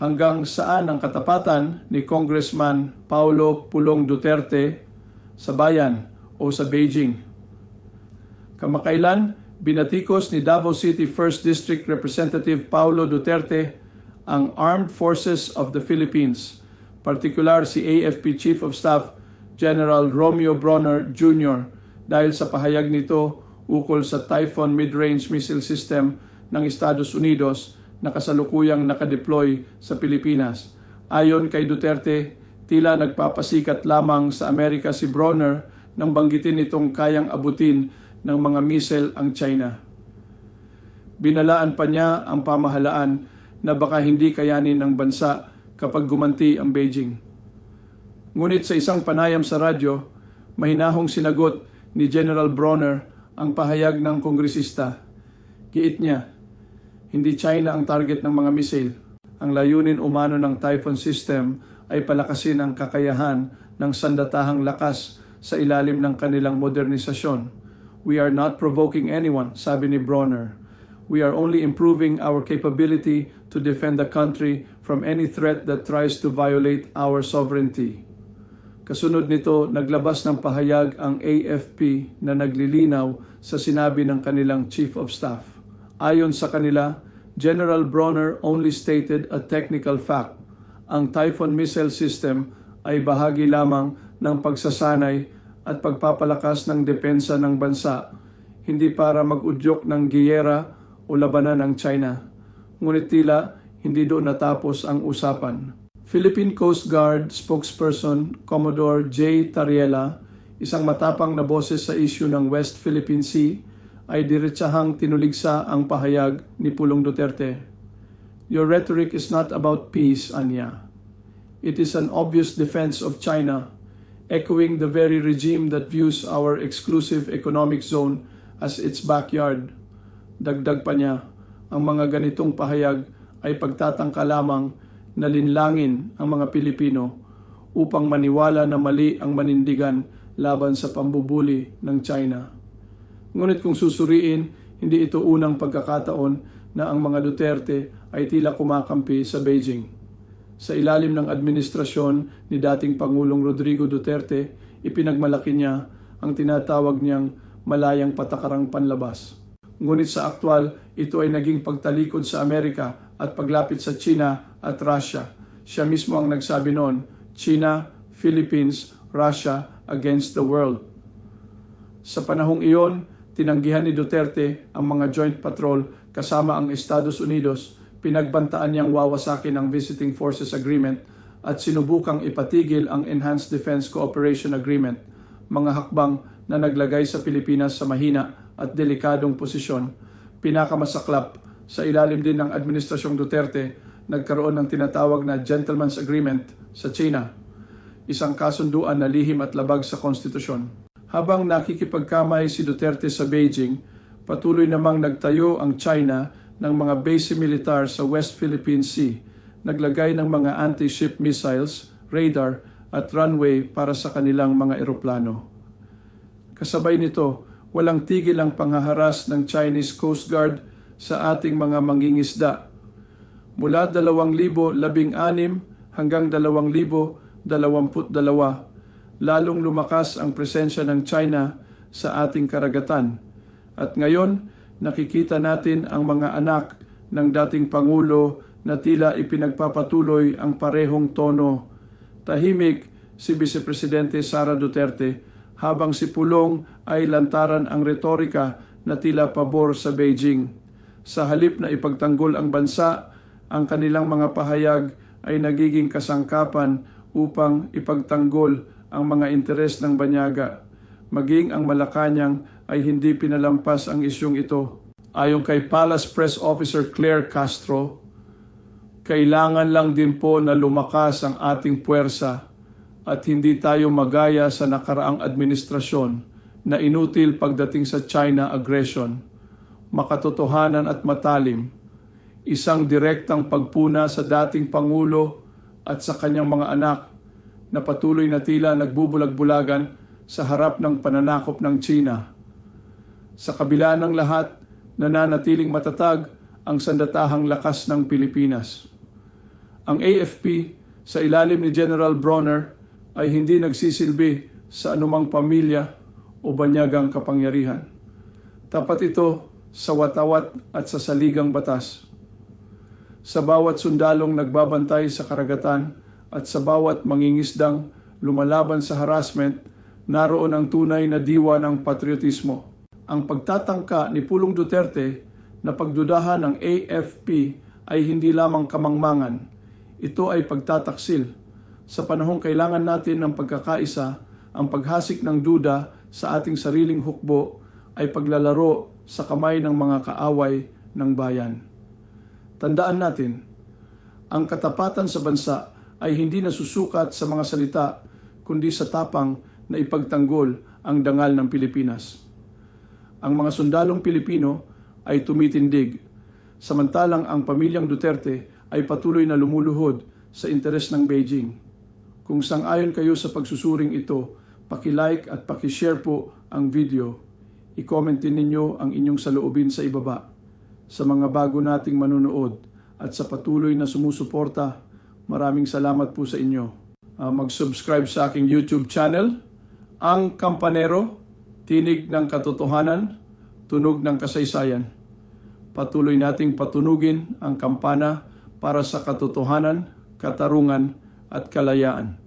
hanggang saan ang katapatan ni Congressman Paulo Pulong Duterte sa bayan o sa Beijing. Kamakailan, binatikos ni Davao City 1st District Representative Paulo Duterte ang Armed Forces of the Philippines, partikular si AFP Chief of Staff General Romeo Bronner Jr. dahil sa pahayag nito ukol sa Typhoon Mid-Range Missile System ng Estados Unidos na kasalukuyang nakadeploy sa Pilipinas. Ayon kay Duterte, tila nagpapasikat lamang sa Amerika si Bronner nang banggitin nitong kayang abutin ng mga missile ang China. Binalaan pa niya ang pamahalaan na baka hindi kayanin ng bansa kapag gumanti ang Beijing. Ngunit sa isang panayam sa radyo, mahinahong sinagot ni General Bronner ang pahayag ng kongresista. Giit niya, hindi China ang target ng mga missile. Ang layunin umano ng Typhoon System ay palakasin ang kakayahan ng sandatahang lakas sa ilalim ng kanilang modernisasyon. We are not provoking anyone, sabi ni Bronner. We are only improving our capability to defend the country from any threat that tries to violate our sovereignty. Kasunod nito, naglabas ng pahayag ang AFP na naglilinaw sa sinabi ng kanilang Chief of Staff. Ayon sa kanila, General Bronner only stated a technical fact. Ang Typhoon missile system ay bahagi lamang ng pagsasanay at pagpapalakas ng depensa ng bansa, hindi para mag-udyok ng giyera o labanan ng China. Ngunit tila hindi doon natapos ang usapan. Philippine Coast Guard spokesperson Commodore J. Tariela, isang matapang na boses sa issue ng West Philippine Sea, ay diretsahang tinuligsa ang pahayag ni Pulong Duterte. Your rhetoric is not about peace, Anya. It is an obvious defense of China, echoing the very regime that views our exclusive economic zone as its backyard. Dagdag pa niya, ang mga ganitong pahayag ay pagtatangka lamang na linlangin ang mga Pilipino upang maniwala na mali ang manindigan laban sa pambubuli ng China. Ngunit kung susuriin, hindi ito unang pagkakataon na ang mga Duterte ay tila kumakampi sa Beijing. Sa ilalim ng administrasyon ni dating Pangulong Rodrigo Duterte, ipinagmalaki niya ang tinatawag niyang malayang patakarang panlabas. Ngunit sa aktwal, ito ay naging pagtalikod sa Amerika at paglapit sa China at Russia. Siya mismo ang nagsabi noon, China, Philippines, Russia against the world. Sa panahong iyon, tinanggihan ni Duterte ang mga joint patrol kasama ang Estados Unidos, pinagbantaan niyang wawasakin ang Visiting Forces Agreement at sinubukang ipatigil ang Enhanced Defense Cooperation Agreement, mga hakbang na naglagay sa Pilipinas sa mahina at delikadong posisyon. Pinakamasaklap sa ilalim din ng Administrasyong Duterte, nagkaroon ng tinatawag na Gentleman's Agreement sa China, isang kasunduan na lihim at labag sa konstitusyon. Habang nakikipagkamay si Duterte sa Beijing, patuloy namang nagtayo ang China ng mga base militar sa West Philippine Sea, naglagay ng mga anti-ship missiles, radar at runway para sa kanilang mga eroplano. Kasabay nito, walang tigil ang panghaharas ng Chinese Coast Guard sa ating mga mangingisda. Mula 2016 hanggang 2022, lalong lumakas ang presensya ng China sa ating karagatan. At ngayon, nakikita natin ang mga anak ng dating Pangulo na tila ipinagpapatuloy ang parehong tono. Tahimik si Vice Presidente Sara Duterte habang si Pulong ay lantaran ang retorika na tila pabor sa Beijing. Sa halip na ipagtanggol ang bansa, ang kanilang mga pahayag ay nagiging kasangkapan upang ipagtanggol ang mga interes ng banyaga. Maging ang Malacanang ay hindi pinalampas ang isyong ito. Ayon kay Palace Press Officer Claire Castro, kailangan lang din po na lumakas ang ating puwersa at hindi tayo magaya sa nakaraang administrasyon na inutil pagdating sa China aggression, makatotohanan at matalim, isang direktang pagpuna sa dating Pangulo at sa kanyang mga anak na patuloy na tila nagbubulag-bulagan sa harap ng pananakop ng China. Sa kabila ng lahat, nananatiling matatag ang sandatahang lakas ng Pilipinas. Ang AFP sa ilalim ni General Bronner ay hindi nagsisilbi sa anumang pamilya o banyagang kapangyarihan. Tapat ito sa watawat at sa saligang batas. Sa bawat sundalong nagbabantay sa karagatan at sa bawat mangingisdang lumalaban sa harassment, naroon ang tunay na diwa ng patriotismo. Ang pagtatangka ni Pulong Duterte na pagdudahan ng AFP ay hindi lamang kamangmangan. Ito ay pagtataksil. Sa panahong kailangan natin ng pagkakaisa, ang paghasik ng duda sa ating sariling hukbo ay paglalaro sa kamay ng mga kaaway ng bayan. Tandaan natin, ang katapatan sa bansa ay hindi nasusukat sa mga salita, kundi sa tapang na ipagtanggol ang dangal ng Pilipinas. Ang mga sundalong Pilipino ay tumitindig, samantalang ang pamilyang Duterte ay patuloy na lumuluhod sa interes ng Beijing. Kung sang-ayon kayo sa pagsusuring ito, paki-like at paki-share po ang video. I-comment din ninyo ang inyong saloobin sa ibaba. Sa mga bago nating manunood at sa patuloy na sumusuporta, maraming salamat po sa inyo. Ah, mag-subscribe sa aking YouTube channel, Ang Kampanero, Tinig ng Katotohanan, Tunog ng Kasaysayan. Patuloy nating patunugin ang kampana para sa katotohanan, katarungan at kalayaan.